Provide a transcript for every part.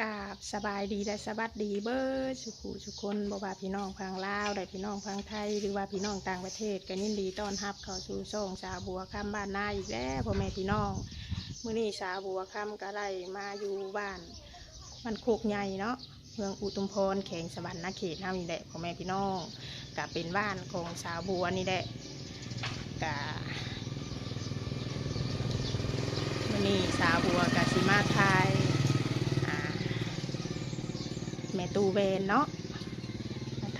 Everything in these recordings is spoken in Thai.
กาบสบายดีและสบัสดีเบอร์สุขุสุคนบว่าพี่น้องพังลาวได้พี่น้องพังไทย หรือว่าพี่น้องต่างประเทศก็ยินดีต้อนรับเข้าสู่ช่องสาวบัวคำบ้านนาอีกแล้วพ่อแม่พี่น้องมื้อนี้สาวบัวคำก็ได้มาอยู่บ้าน มันโคกใหญ่เนาะเมืองอุตุมพรแขวงสะบันนาเขตเฮานี่แหละพ่อแม่พี่น้องก็เป็นบ้านของสาวบัวนี่แหละก็มื้อนี้สาวบัวกสิมาทาย แม่ตูเวนเนาะ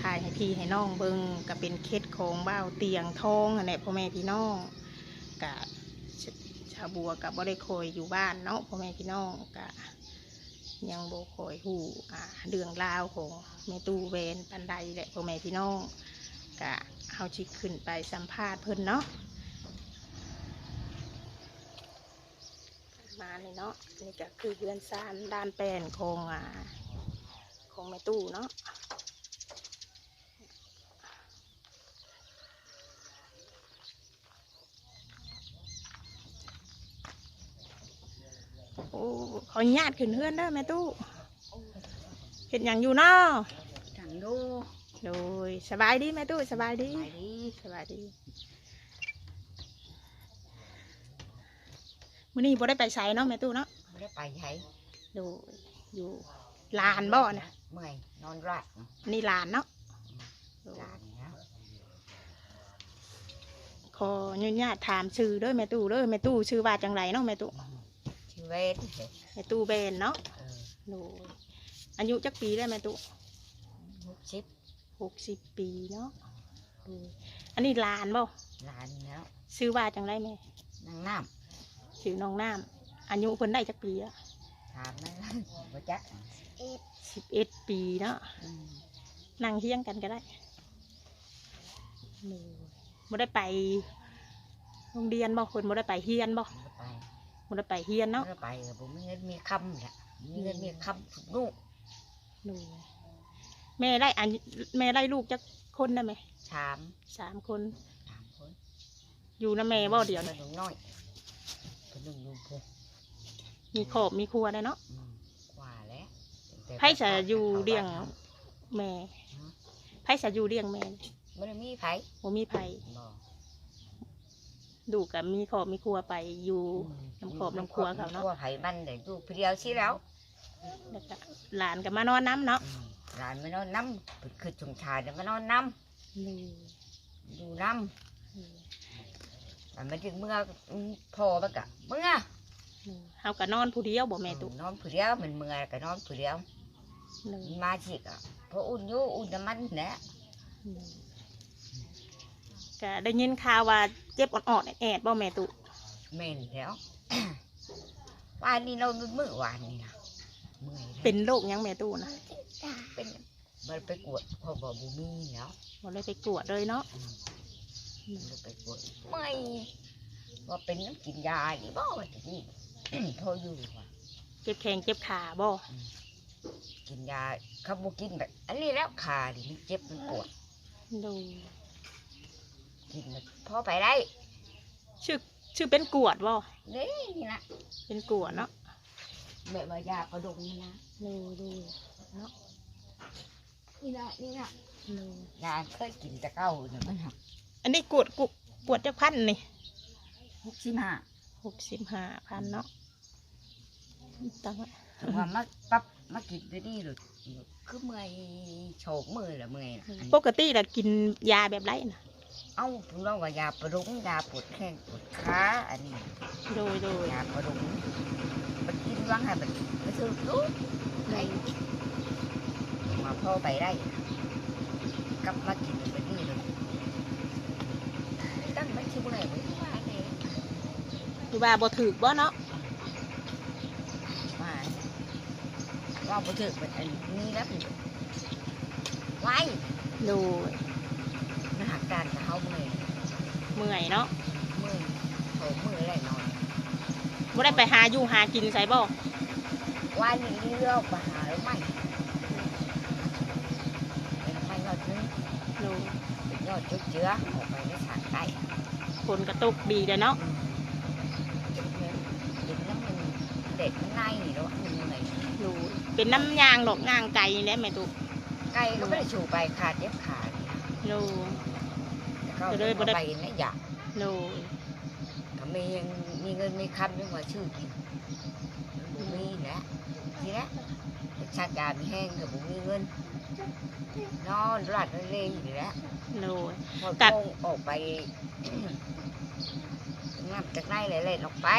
ถ่ายให้พี่ให้น้องเบิงก็เป็นเคสของเบ้าเตียงทองอันแหละพ่อแม่พี่น้องกับชาวบัวกับบ่ได้คอยอยู่บ้านเนาะพ่อแม่พี่น้องกะยังบ่คอยหูอ่าเรื่องราวของแม่ตูเวนปันใดแหละพ่อแม่พี่น้องกะเอาชิขึ้นไปสัมภาษณ์เพิ่นเนาะมาเลยเนาะนี่ก็คือเรือนซานด้านแปลนของอ่า ของแม่ตู้เนาะโอ้ขออนุญาตขึ้นเฮือนเด้อแม่ตู้เห็นอย่างอยู่เนาะถังดูโดยสบายดีแม่ตู้สบายดีไปดีสบายดีมื้อนี้บ่ได้ไปใช้เนาะแม่ตู้เนาะไม่ได้ไปใช้ดูอยู่ลานบ่นะ เมื่อยนอนรัดเนาะนี่ลานเนาะลานแล้วขออนุญาตถามชื่อเด้อแม่ตู้เด้อแม่ตู้ชื่อว่าจังไรเนาะแม่ตู้ชีเวทเอแม่ตู้เบนเนาะอดูอายุจักปีได้แม่ตู้หกสิบหกสิบปีเนาะดูอันนี้ลานบ่ลานแล้วชื่อว่าจังไรแม่นั่งน้ชื่อน้องน้ำอายุเพิ่นได้จักปีอะำถามนั่นบ่จัก สิบเอ็ดปีเนาะอืมนั่งเที่ยงกันก็ได้ดูบ่ได้ไปโรงเรียนบ่คนบ่ได้ไปเฮียนบ่ไม่ได้ไปบ่ได้ไปเฮียนไม่เนาะได้ไปเออผมมีเงินมีคำแหละมีเงินมีคำทุกลูกดูแม่ได้อันแม่ได้ลูกจักคนได้ไหมชามสามคนสามคน อยู่นะแม่บ่เดียวเลเลยยน้อยเป็นลุงลุงพงมีขอบมีครัวได้เนาะ อืมกว่าแล้วแต่ ไผจะอยู่เลี้ยงแม่ไผจะอยู่เลี้ยงแม่ไม่ได้มีไผบ่มีไผบ่ดูกับมีขอบมีครัวไปอยู่น้ำขอบน้ำครัวเขาเนาะครัวไผมันเด็กลูกเพียวสิแล้วแล้วก็หลานก็มานอนน้ำเนาะอืมหลานไม่นอนน้ำเปิดคือชงชายเนี่ยมานอนน้นี่ำอยู่น้ำมันไม่ถึงเมื่ออืมพอมันกะเมื่อนี่เฮาก็นอนผู้เดียวบ่แม่ตุนอนผู้เดียวมันเมื่อยก็นอนผู้เดียว นี่มาสิกะเพราะอุ่นอยู่อุ่นน้ำมันแหละนี่ก็ได้ยินข่าวว่าเจ็บอ่อนๆแอดๆบ่แม่ตุเมนแล้ววานนี้เรามือวานนี่นะเมื่อยแล้วเป็นโรคหยังแม่ตุนะเป็นมันไปกวดพอบอกบูมีแล้วบ่ได้ไปตรวจเลยเนาะอืมอืมมันไปกวดไม่ว่าเป็นน้ำกินยาอีบ่ว่าจะนี่ พออยู่ว่ะเจ็บแข้งเจ็บขาบ่ กินยาเขาบอกกินแบบ อันนี้แล้วขาดิมันเจ็บมันปวดดูกินแล้วพอไปได้ชื่อชื่อเป็นกวดบ่นี่นี่นะเป็นกวดเนาะแม่ว่ายากระดงนี่นะดูดูเนาะนี่นะนี่นะดูยาเคยกินแต่เก้าเนี่ยมันหักอันนี้กวดกุกวดจักพันนี่หกสิบห้าหกสิบห้าพันเนาะตั้งไว้ถึงว่ามาปั๊บ มากินตัวนี้เลยคือเมื่อยโฉกมือละเมื่อยน่ะอันปกติเรากินยาแบบไรนะเอ้าผมลองว่ายาประดุงยาปวดแข้งปวดขาอันนี้โดยโดยยาประดุงมันกินว่างให้มันไปซื้อลูกไหนมาพ่อไปได้กลับมากินตัวนี้เลยตั้งไม่ชิบเลยไม่ว่าไงคือว่าบ่ถือบ่เนาะ ว่า ว่าบ่ถึกเป็นอันนี้แล้วเป็นไว้โดยมันหักการกับเขาเมื่อยเมื่อยเนาะเมื่อยโถมืออะไรนอนบ่ได้ไปหาอยู่หากินใส่บ่ว่านี่เลือกมาหาหรือไม่เป็นไม่ยอดนึงโดยเป็นยอดจุดเชื้อออกไปในสารใต้ฝนกระตกดีเด้อเนาะจุดเนื้อจุดน้ำมันเด็ดข้างในนี่แล้วมันเหนื่อยโดย เป็นน้ำยางหลอกยางไก่นี่แหละแม่ตู้ไก่ก็ไม่ได้ชูไปขาดเย็บขาดนะโดยแต่ก็ก็เลยบ่ได้ไปนะอยากโดยก็มียังมีเงินมีคำยังว่าชื่อกินบุมีนะทีนะชาติการมีแห้งกับบุมีเงินนอนรัดเล่ยอยู่แล้วโดยพอกัดโงออกไปงับจากในเลยเล่นออกไป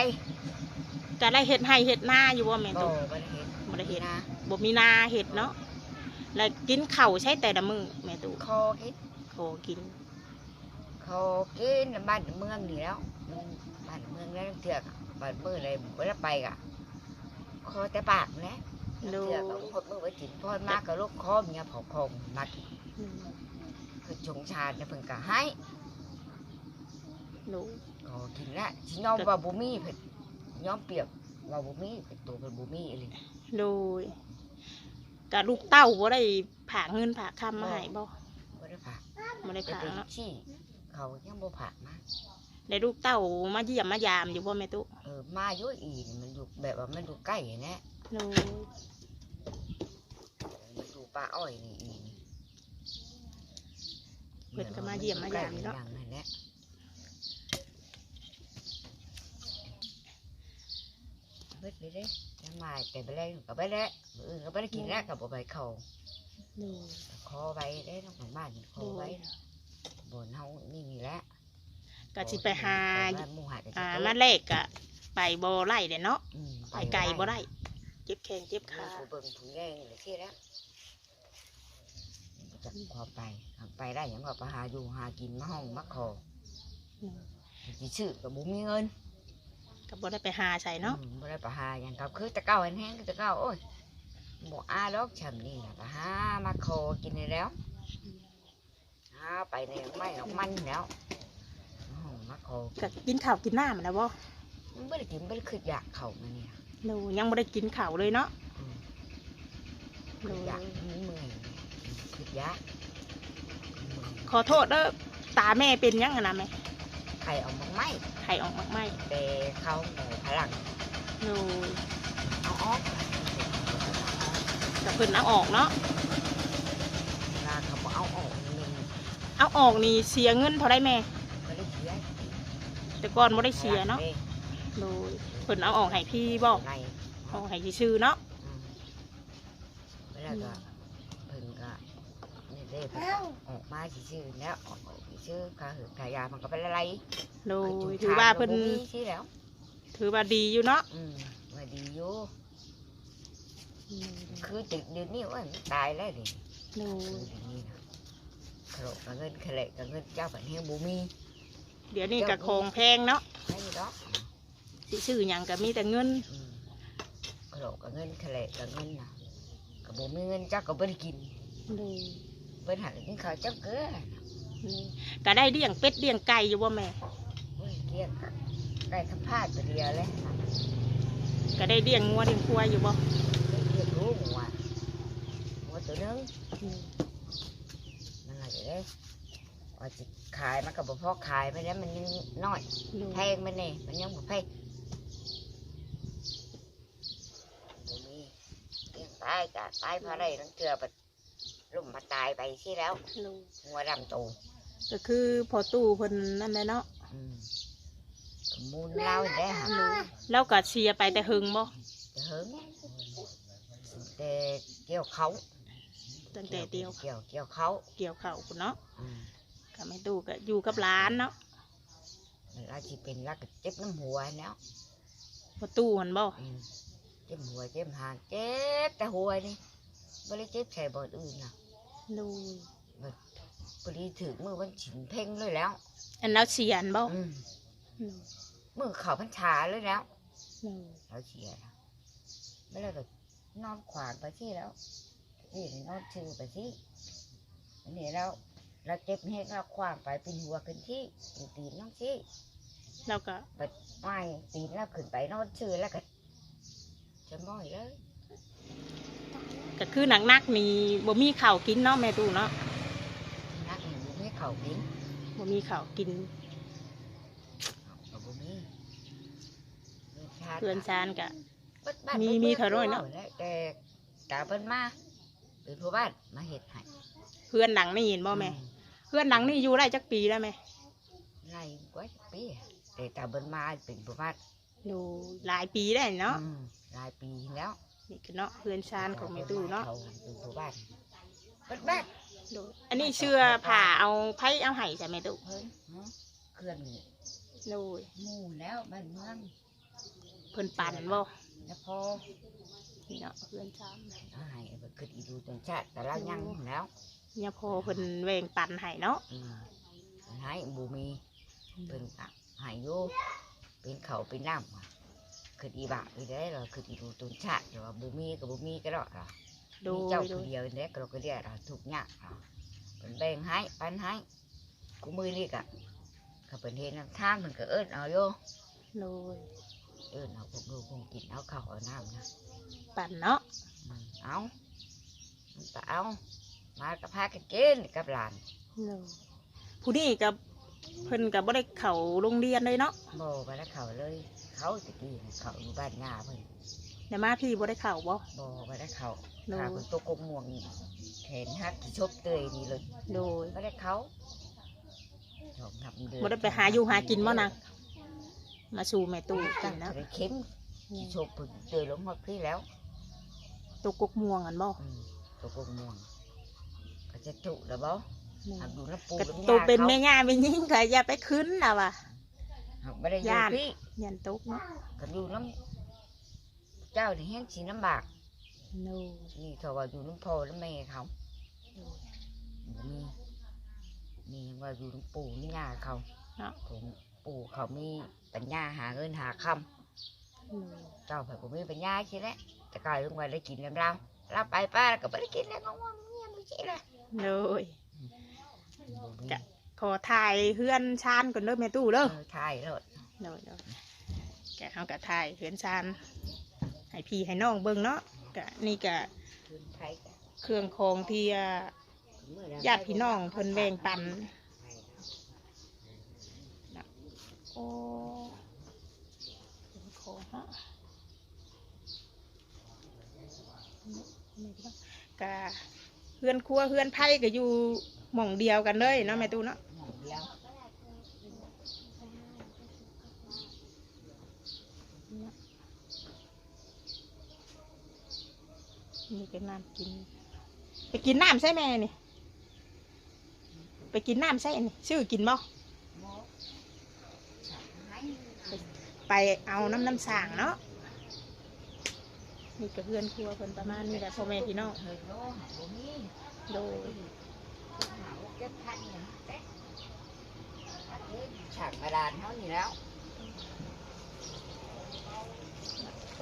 ก็ได้เฮ็ดให้เฮ็ดหน้าอยู่บ่แม่บ่ตู้บ่ได้เห็นบ่ ได้เฮ็ดนะ บ่มีนาเฮ็ดเนาะแล้วกินข้าวใช้แต่ละมื้อแม่ตู้คอคิดโคกิน คอกินบ้านเมืองนี่แล้วมันบ้านเมืองแล้วเถือกบ้านเมืองอะไรบ่ได้ไปกะคอแต่ปากนะโดยเถือกก็พดมือไว้จิตพ่อมากกับลูกคอมเนี่ยเผาคมมัดอืมคือชงชาติเนี่ยเพิ่นก็ให้โดยก็กินแล้วสิยอมว่าบ่มีเพิ่นยอมเปรียบว่าบ่มีเป็นตัวเพิ่นบ่มีอีหลี โดยกับลูกเต้าบ่ได้ผากเงินผากคำมาให้บ่บ่ได้ฝากบ่ได้แต่ผากเป็นเนาะชี้เขายังบ่ฝากมาได้ลูกเต้ามาเยี่ยมมายามอยู่บ่แม่ตุเออมาอยู่อีนี่มันอยู่แบบว่ามันอยู่ใกล้แน่โดยมันอยู่ป่าอ้อยนี่อีนี่เพิ่นก็มาเยี่ยมมายามอยู่เนาะใกล้ๆนั่นแหละเบิดเลยเด้ ยังมาแต่ไปแล้วก็ไปแล้วมื้ออื่นก็บ่ได้กินแล้วก็บ่ไปเข้าโดยคอไว้ได้ต้องของบ้านคอไว้บนเฮานี่นี่แหละก็สิไปหาบ้านหมู่หาแต่อ่าสิมาแลกก็ไปบ่ไล่เด้เนาะอืมไปไกลบ่ได้เจ็บแข้งเจ็บขาขาผู้เบิ่งผู้แย่งเลยที่แล้วจะขอไปหากไปได้หยังก็ไปหาอยู่หากินมาห้องมาขออืมสิชื่อกับบุมีเงิน ก็บ่ได้ไปหาใส่เนาะอืมบ่ได้ไปหาหยังครับคือแตะเก้าอันแห้งคือแตะเก้าโอ้ยบ่อาดอกฉันนี่นะไปหามาขอกินนี่แล้วหาไปในไม่หนอกมันแล้วมาห้องมาขอก็กินข้าวกินน้ำแล้วบ่มันไม่ได้กินไม่ได้คืออยากเข่ามันเนี่ยโดยยังบ่ได้กินข้าวเลยเนาะอืมโดคือยอยากมันเมื่อยคืออยากเมื่อย ขอโทษเด้อตาแม่เป็นยังไงนะแม่ไข่ออกมาไหมไข่ออกมากไหมแต่เขาหมูพลังโดยเอาออกกับเพิ่นเอาออกเนาะเวลาเขาบอกเอาออกนี่มันเอาออกนี่เสียเงินเท่าไรแม่ไม่ได้เสียแต่ก่อนบ่ได้เสียเนาะพลังโดยเพิ่นเอาออกให้พี่บ่ในเอาออกให้ชื่อๆเนาะ อืมเวลาก็เพิ่นก็ นี่เด้เพิ่นก็ออกมาชื่อๆแล้วออกชื่อๆขาหือขายามันก็เป็นอะไรโดก็ยจุดถือว่าเพิ่นทงก็บ่มีที่แล้ว ถือว่าดีอยู่เนาะอืมว่าดีอยู่คือตึกเดี๋ยวนี้ว่ามันตายแล้วดิโดคือยเดี๋ยวนี้นะขลกกับเงินขละกับเงินเจ้าปันเฮงบูมีเดี๋ยวนี้ก็ของแพงเนาะไม่มีดอกสิชื่อหยังก็มีแต่เงินอืมขลกกับเงินขละกับเงินนะกับบูมีเงินเจ้าก็ไม่ได้กิน โดย เพิ่นหันกินข้าวเจ้าเกลือโดยก็ได้เลี้ยงเป็ดเลี้ยงไก่อยู่บ่แม่โอ้ยเกลี้ยงก็ได้ทำผ้าตัวเดียวเลยก็ได้เลี้ยงงัวเลี้ยงควายอยู่บ่ได้เกลี้ยงรู้หัวหัวตัวหนึงนั่นแหละจะได้ว่าจะขายมันก็บ่พอขายไปแล้วมันยังน้อยโดยแพงมันนี่มันยังบ่แพงบ่มีเลี้ยงตายจ้ะตายเพราะอะไรตั้งเทื่อบัด ลุ่มมาตายไปที่แล้วโดยงัวดำโตก็คือพอตู้เพิ่นนั่นแหละเนาะอืมก็มูลเล่าอีกได้วหาโดยแล้วก็เสียไปแต่หึงบ่จะเฮิงแต่เกี่ยวเขาตั้งแต่เดียวเกี่ยวเกี่ยวเขาเกี่ยวข้าวพุ่นเนาะอืมก็ไม่ตู้ก็อยู่กับร้านเนาะมันอาจจะเป็นรักเจ็บน้ำหัวแล้วพอตู้มันบ่อืมเจ็บหัวเจ็บหางเจ็บแต่หัวนี่ ไม่ได้เจ็บใส่บอดอื่นนะโดยพอดีถึงมือวันฉินเพ่งเลยแล้ว อันแล้วเสียนบ่อืมอืมมือเขาพันชาเลยแล้วโดยเราเสียแล้วไม่ได้ก็นอนขวางไปที่แล้วนี่นอนชื่อไปที่อันนี้แล้วเราเจ็บเฮกเราขวางไปเป็นหัวขึ้นที่เป็นตีนน้องที่แล้วก็ไม่ตีนแล้วขึ้นไปนอนชื่อแล้วก็จะม้อยเลย ก็คือหนักๆนี่บ่มีข้าวกินเนาะแม่ตู้เนาะนักหนูไม่เข่ากินบ่มีข้าวกินกับบุมีเพื่อนชานก็บ้านมีบ้านมีเท่าน้อยเนาะแต่ตาเพิ่นมาเป็นผู้บ้านมาเฮ็ดให้เพื่อนหลังนี่เห็นบ่แม่เพื่อนหลังนี่อยู่ได้จักปีแล้วแม่ไล่กว่าจักปีแต่ตาเพิ่นมาเป็นผู้บ้านอยู่หลายปีได้เนาะอืมหลายปีแล้ว นี่คือเนาะเพื่อนชานของแม่ตู้เนาะขเป็นผู้บ้านเปิดบ้านโดยอันนี้เชื่อผ่าเอาไผ่เอาไห้ใช่แม่ตู้เพิ่นเนาะเคลื่อนนี่โดยหมู่แล้วบ้านเมืองเพิ่นปั่นบ่แล้วพอนี่เนาะเพื่อนชานเอาให้เพิ่นขึ้นอีดูจนชาติแต่เรายังแล้วเนี่ยพอเพิ่นแวงปั่นให้เนาะอืมให้บูมีเพิ่นก็ให้อยู่เป็นเขาวเป็นน้ำว่ะ คืออีบะไปได้หรอคืออีดูจนชาติแต่ว่าบูมีกับบูมีก็ได้หรอโดมียเจ้าโดผู้ยเดียวเนี่ยก็เราก็เรียกเราทุกอย่างเราเป็นแบ่งให้ปันให้กูมือนี่กะก็เป็นเห็นน้ำทางมันก็เอิ้นเอาโยโดยเอิ้นเอาพวกลูกพวกกินเอาข้าวเอาน้ำนะปั่นเนาะอืมเอามันก็เอามากับพากันกินกับหลานโดยผู้นี้กับเพิ่นกับบ่ได้เข้าโรงเรียนเลยเนาะโบไปแล้วเขาเลย เขาตะกี้น่ะเขาอยู่บ้านงาเพิ่นแต่มาพี่บ่ได้เข้าบ่โบไปแล้วเขาโน่ ขาคนตัวกงม่วงนี่แขนหักที่ชบเตยนี่เลยโดยไม่ได้เขาชอบทำเดือนบ่ได้ไปหาอยู่หากินบ่นางมาสู่แม่ตู้กัตั้นงเนาะแต่เข็มเนี่ยโชบผึ่งเตยลงหมดพี่แล้ว ตัวกกม่วงกันบ่อืมตัวกงม่วงก็จะจุแล้วบ่หักอยู่น้ำปูก็น้ำยาตัวเป็นขาแม่ย่าแม่ยิ่งก็อย่าไปขึ้นน่ะว่ะ ไม่ได้อยู่ย่าน พี่ยันตกเนาะก็อยู่น้ำเจ้านี่แห้งสีน้ำบากโนนี่เขาว่าอยู่น้ำพ่อน้ำแม่เขาบ่มีนี่ว่าอยู่น้ำปู่น้ำยาเขาเนาะผมปู่เขามีปัญญาหาเงินหาคำโนเจ้าเผื่อผมมีปัญญาใช่ไหมแต่กลายลงไปได้กินแล้วเราเราไปป้าก็ไม่ได้กินแล้วก็ว่าเงียบไม่ใช่เลยโดย ขอถ่ายเพื่อนชานก่อนเด้อแม่ตู้เด้อเออถ่ายแล้วโดยโดยแกเฮาก็ถ่ายเพื่อนชานให้พี่ให้น้องเบิ่งเนาะก็นี่ก็คืนไทยกันเครื่องของที่อ่ามื้อนั้นญาติพี่น้องเพิ่นแบ่งปันโอ้เป็นของเนาะกะเพื่อนครัวเพื่อนไผ่ก็อยู่หม่องเดียวกันเลยเนาะแม่ตู้เนาะ หมองเดียว นี่เป็นน้ำกิน ไปกินน้ำใช่แม่นี่ ไปกินน้ำใช่นี่ชื่อกินบ่หมอให้ไปเอาน้ำน้ำสางเนาะนี่ก็เพื่อนครัวเพิ่นประมาณนี้แหละพ่อแม่พี่น้องเฮ้ยโลหะบ่มีโดยหาว่าเก็บพันเนี่ยเอ๊ะฉากกระดานเขานี่แล้ว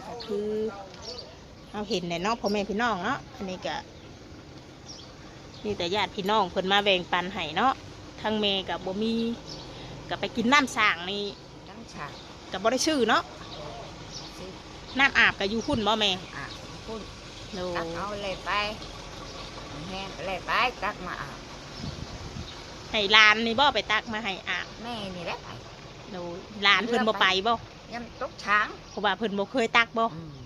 ก็คือ เอาเห็นในเนาะพ่อแม่พี่น้องเนาะอันนี้ก็นี่แต่ญาติพี่น้องเพิ่นมาแบ่งปันให้เนาะทั้งแม่กับบ่มีก็ไปกินน้ำสางนี่ทั้งฉากก็บ่ได้ชื่อเนาะสิน้ำอาบก็อยู่หุ่นบ่แม่อะพูดโดตักเอาเลยไปแห้งเลยไปตักมาอาบให้หลานนี่บ่ไปตักมาให้อาบแม่นี่แหละไปโดหลานเพิ่นบ่ไปบ่ยำตกช้างเพราะว่าเพิ่นบ่เคยตักบ่อืมเ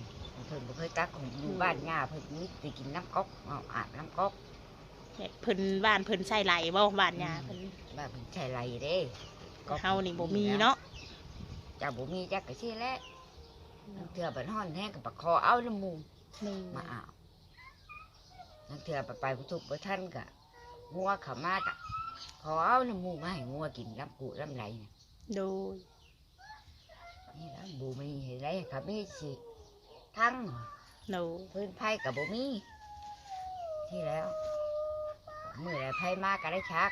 พิ่นบ่เคยตักของอยู่บ้านย่าเพิ่นมีไปกินน้ำก๊อกเอาอาบน้ำก๊อกเพิ่นบ้านเพิ่นใส่ไหลบ่บ้านยาเพิ่นบ้านเพิ่นใช้ไรเด้ก๊อกเฮานี่บ่มีเนาะจ้าบ่มีจักก็สิแหละน้ำเถื่อบัดฮ้อนแห้งกับปะคอเอาน้ำมูกนี่มาอาบน้ำเถื่อไปไปผู้ทุกข์บ่ทันก็งัวเขามาตะขอเอาน้ำมูกมาให้งัวกินน้ำกูน้ำไหลน่ะโดยนี่แล้วบ่มีเฮ็ดไรก็มีสิ ทั้งโดยพื้นไผ่กับบ่มีที่แล้วเมื่อไรไผ่มากก็ได้ชัก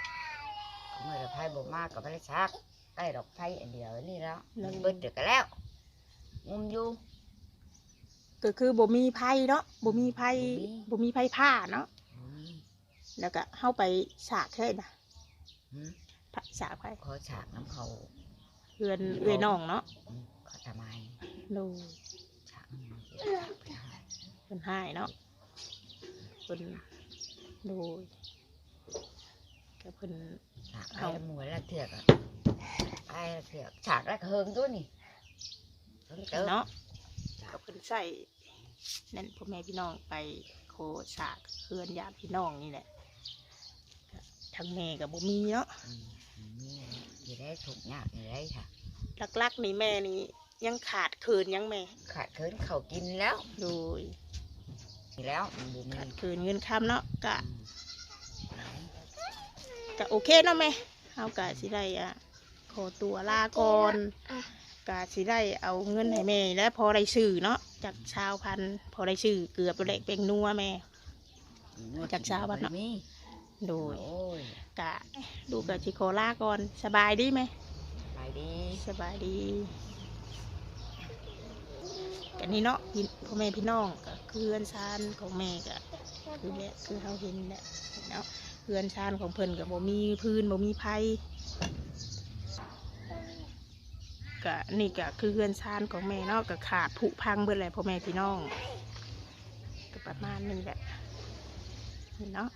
เมื่อไรไผ่บ่มากก็ไม่ได้ชักได้ดอกไผ่อันเดียวนี่แล้วมันเบิดเดือกันแล้วงุมอยู่ก็คือบ่มีไผเนาะบ่มีไผบ่มีบ่มีไผผ้าเนาะบ่มีแล้วก็เฮาไปสากเคยนะหืมพระสากไผขอฉากน้ำเขาเพื่อนเอ้ยน้องเนาะอืมขอทำไมโด ยฉากน้ำเขาไปหาเพิ่นให้เนาะเพิ่นโดยก็เพิ่นฉากเอาไอ้หมวยละเถือกอะไอ้ละเถือกฉากละเฮิงด้วยนี่เฮิงเติบเนาะก็เพิ่นใส่นั่นพ่อแม่พี่น้องไปโคสากเพื่อนญาติพี่น้องนี่แหละทางแม่กับบ่มีเนาะอืมนี่อยู่ได้ถูกยากอยู่ได้ค่ะลักๆนี่แม่นี่ ยังขาดเคินยังแม่ขาดเคินเขากินแล้วโดยนี่แล้วมันบุมีขาดเคินเงินคำเนาะกะอืมกะโอเคเนาะแม่เฮากะสิได้อะขอตัวลาก่อนกะสิได้เอาเงินให้แม่และพอได้ซื้อเนาะจากชาวพันธุ์พอได้ซื้อเกือบตัวเล็กเป็นนัวแม่ จากเช้าวันเนาะ มีโดยโอ้ยกะดูกะชิโคลาก่อนสบายดีไหม ไปดี สบายดี กันนี้เนาะพี่พ่อแม่พี่น้องก็คือเพื่อนชานของแม่ก็คือแม่คือเขาเห็นแหละเนาะเพื่อนชานของเพิ่นกับบ่มีพื้นบ่มีไผก็นี่ก็คือเพื่อนชานของแม่เนาะก็ขาดผุพังเบิดเลยพ่อแม่พี่น้องก็ประมาณนี้แหละนี่เนาะ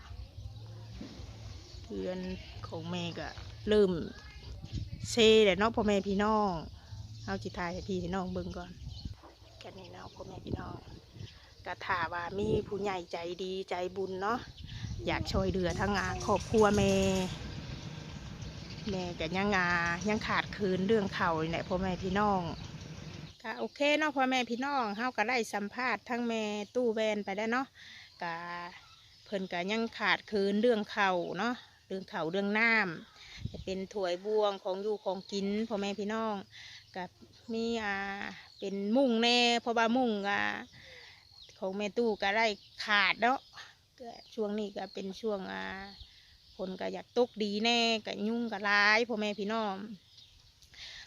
เพื่อนของแม่ก็เริ่มเซ่แหละเนาะพ่อแม่พี่น้องเอาจิตายให้พี่ให้น้องเบิ่งก่อน กันนี่เนาะพ่อแม่พี่น้องก็ถาว่ามีผู้ใหญ่ใจดีใจบุญเนาะอยากช่วยเหลือทั้งอาครอบครัวแม่แม่ก็ยังอายังขาดคืนเรื่องเขาเนี่แหละพ่อแม่พี่น้องก็โอเคเนาะพ่อแม่พี่น้องเฮาก็ได้สัมภาษณ์ทั้งแม่ตู้แวนไปแล้เนาะก็เพิ่นก็ยังขาดคืนเรื่องเขาเนาะเรื่องเขาเรื่องน้ำจะเป็นถวยบวงของอยู่ของกินพ่อแม่พี่น้องกับมีอ่า เป็นมุ้งแน่เพราะว่ามุ้งอ่าของแม่ตู้ก็ได้ขาดเนาะช่วงนี้ก็เป็นช่วงอ่าคนก็อยากตกดีแน่ก็ยุ่งก็ร้ายพ่อแม่พี่น้อง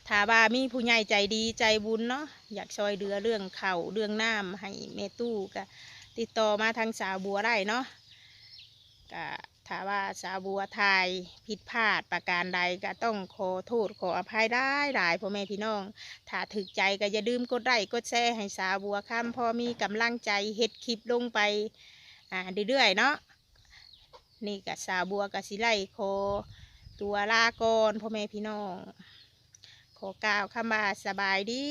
ถ้าว่ามีผู้ใหญ่ใจดีใจบุญเนาะอยากช่วยเหลือเรื่องเข่าเรื่องน้ำให้แม่ตู้ก็ติดต่อมาทางสาวบัวได้เนาะก็ ถ้าว่าสาวบัวไทยผิดพลาดประการใดก็ต้องขอโทษขออภัยได้หลายพ่อแม่พี่น้อง ถ้าถึกใจก็อย่าลืมกดไลค์กดแชร์ให้สาวบัวค้ำพอมีกำลังใจเฮ็ดคลิปลงไปอ่าเรื่อยๆเนาะนี่กับสาวบัวกับสิไลขอตัวลาก่อนพ่อแม่พี่น้องขอกล่าวคำว่าสบายดี